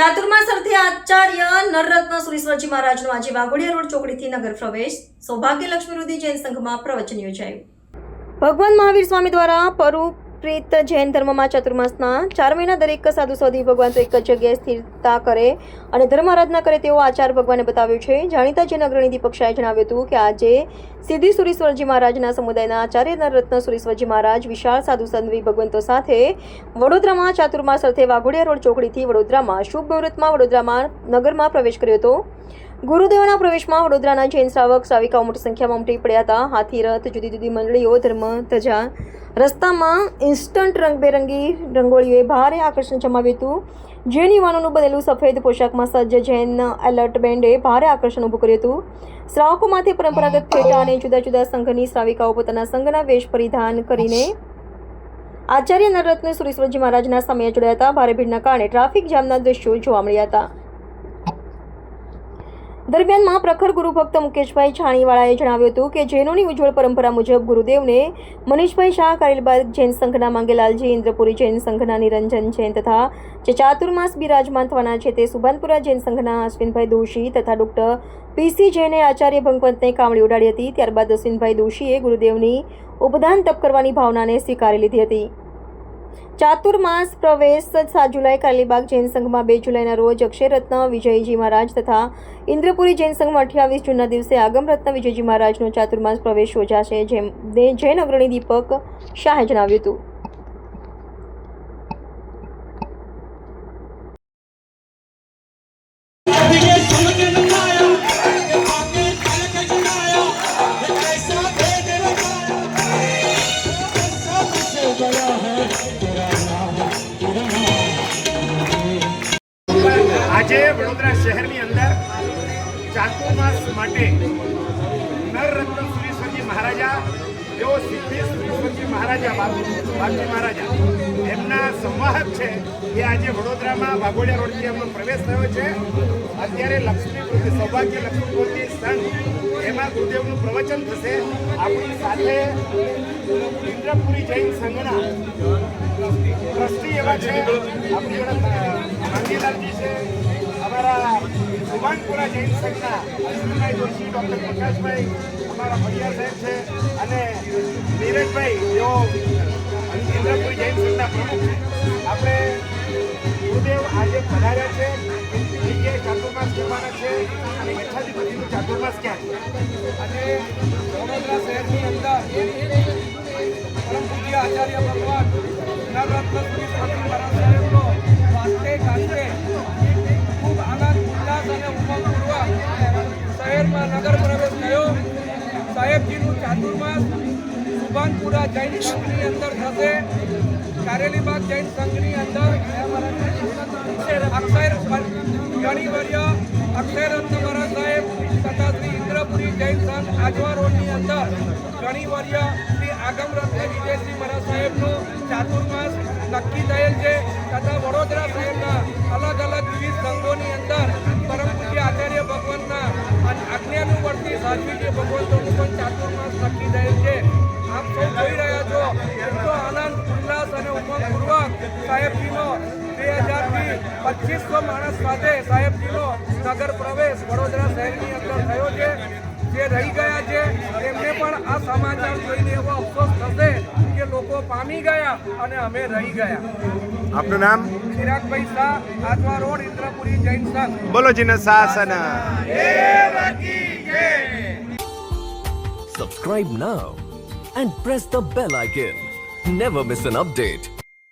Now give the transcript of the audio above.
ચાતુર્માસ સરથી આચાર્ય નરરત્ન સુરેશ્વરજી મહારાજનો આજે વાઘોડિયા રોડ ચોકડીથી નગર પ્રવેશ સૌભાગ્ય લક્ષ્મી રુધિ જૈન સંઘમાં પ્રવચન યોજાયું. ભગવાન મહાવીર સ્વામી દ્વારા પરુપ્રીત જૈન ધર્મમાં ચાતુર્માસના ચાર મહિના દરેક સાધુ સાધ્વી ભગવાન તો એક જ જગ્યાએ સ્થિરતા કરે અને ધર્મ આરાધના કરે તેવો આચાર ભગવાને બતાવ્યું છે. જાણીતા જૈન અગ્રણી દીપક જણાવ્યું હતું કે આજે સિદ્ધિ સુરેશ્વરજી મહારાજના સમુદાયના આચાર્ય નરરત્ન સુરેશ્વરજી મહારાજ વિશાળ સાધુ સંતવી ભગવંતો સાથે વડોદરામાં ચાતુર્માસ અર્થે વાઘોડિયા રોડ ચોકડીથી વડોદરામાં શુભ મુહૂર્તમાં વડોદરામાં નગરમાં પ્રવેશ કર્યો હતો. ગુરુદેવના પ્રવેશમાં વડોદરાના જૈન શ્રાવક શ્રાવિકાઓ મોટી સંખ્યામાં ઉમટી પડ્યા હતા. હાથી રથ, જુદી જુદી મંડળીઓ, ધર્મ, ધજા. રસ્તામાં ઇન્સ્ટન્ટ રંગબેરંગી રંગોળીઓએ ભારે આકર્ષણ જમાવ્યું હતું. જૈન યુવાનોનું બનેલું સફેદ પોશાકમાં સજ્જ જૈન એલર્ટ બેન્ડે ભારે આકર્ષણ ઊભું કર્યું હતું. શ્રાવકોમાંથી પરંપરાગત ફેટા અને જુદા જુદા સંઘની શ્રાવિકાઓ પોતાના સંઘના વેશ પરિધાન કરીને આચાર્ય નરરત્ન સુરેશ્વરજી મહારાજના સમયે જોડાયા હતા. ભારે ભીડના કારણે ટ્રાફિક જામના દ્રશ્યો જોવા મળ્યા હતા. દરમિયાનમાં પ્રખર ગુરુ ભક્ત મુકેશભાઈ છાણીવાળાએ જણાવ્યું હતું કે જૈનોની ઉજ્જવળ પરંપરા મુજબ ગુરુદેવને મનીષભાઈ શાહ કારેલબાગ જૈન સંઘના માંગેલાલજી ઇન્દ્રપુરી જૈન સંઘના નિરંજન જૈન તથા જે ચાતુર્માસ બિરાજમાન થવાના છે તે સુભાનપુરા જૈન સંઘના અશ્વિનભાઈ દોશી તથા ડોક્ટર પીસી જૈને આચાર્ય ભગવંતને કામળી ઉડાડી હતી. ત્યારબાદ અશ્વિનભાઈ દોશીએ ગુરુદેવની ઉપદાન તપ કરવાની ભાવનાને સ્વીકારી લીધી હતી. ચાતુર્માસ પ્રવેશ સાત જુલાઈ કાલીબાગ જૈન સંઘમાં બે જુલાઈના રોજ અક્ષયરત્ન, વિજયજી મહારાજ તથા ઇન્દ્રપુરી જૈન સંઘમાં અઠ્યાવીસ જૂનના દિવસે આગમરત્ન વિજયજી મહારાજનો ચાતુર્માસ પ્રવેશ યોજાશે, જેમ જૈન અગ્રણી દીપક શાહે જણાવ્યું હતું. ચાતુર્માસ માટે નરરત્ન સુરેશ્વરજી મહારાજા તેઓ સિદ્ધિ સુરેશ્વરજી મહારાજા, બાપુજી મહારાજા, એમના સંવાહક છે એ આજે વડોદરામાં વાઘોડિયા રોડથી એમનો પ્રવેશ થયો છે. અત્યારે લક્ષ્મી કૃતિ સૌભાગ્ય લક્ષ્મી કૃતિ એમાં ગુરુદેવનું પ્રવચન થશે. આપણી સાથે ઇન્દ્રપુરી જૈન સંઘના ટ્રસ્ટી એવા છે. આપણી જોડે ગાંધીલાલજી છે. અમારા સુભાનપુરા જૈન સંઘના અશ્વિનભાઈ જોશી, ડૉક્ટર પ્રકાશભાઈ, અમારા ભૈયા સાહેબ છે અને નીરજભાઈ, જેઓ ઇન્દ્રપુરી જૈન સંઘના પ્રમુખ છે. આપણે ગુરુદેવ આજે પધાર્યા છે. જગ્યાએ ચાતુર્માસ કરવાના છે અને ઈચ્છાધિપતિનું ચાતુર્માસ ક્યાં છે? અને વડોદરા શહેરની અંદર પરમ પૂજ્ય આચાર્ય ભગવાન નવરત્ન શ્રી સાહેબનો શહેરમાં નગર પ્રવેશ થયો. સાહેબજીનું ચાતુર્માસ સુભાનપુરા જૈન સંઘની અંદર થશે. કારેલીબાગ જૈન સંઘની અંદર અક્ષર ગણીવર્ય અક્ષયરત્ન મહારાજ સાહેબ તથા શ્રી ઇન્દ્રપુરી જૈન સંઘ આજવા રોડની અંદર ગણીવર્ય શ્રી આગમરત્ન વિજયસિંહ મહારાજ સાહેબનું ચાતુર્માસ નક્કી થયેલ છે તથા વડોદરા સાહેબજીનો બે હજારથી પચીસો માણસ સાથે સાહેબજીનો નગર પ્રવેશ વડોદરા શહેરની અંદર થયો છે જે રહી ગયા છે એમને પણ આ સમાચાર જોઈને એવો અફસોસ થશે કે લોકો પામી ગયા અને અમે રહી ગયા આપનું નામ ચિરાગભાઈ શાહ આજવા રોડ ઇન્દ્રપુરી જૈન સંઘ બોલો જીને શાસન Subscribe now and press the bell icon. Never miss an update.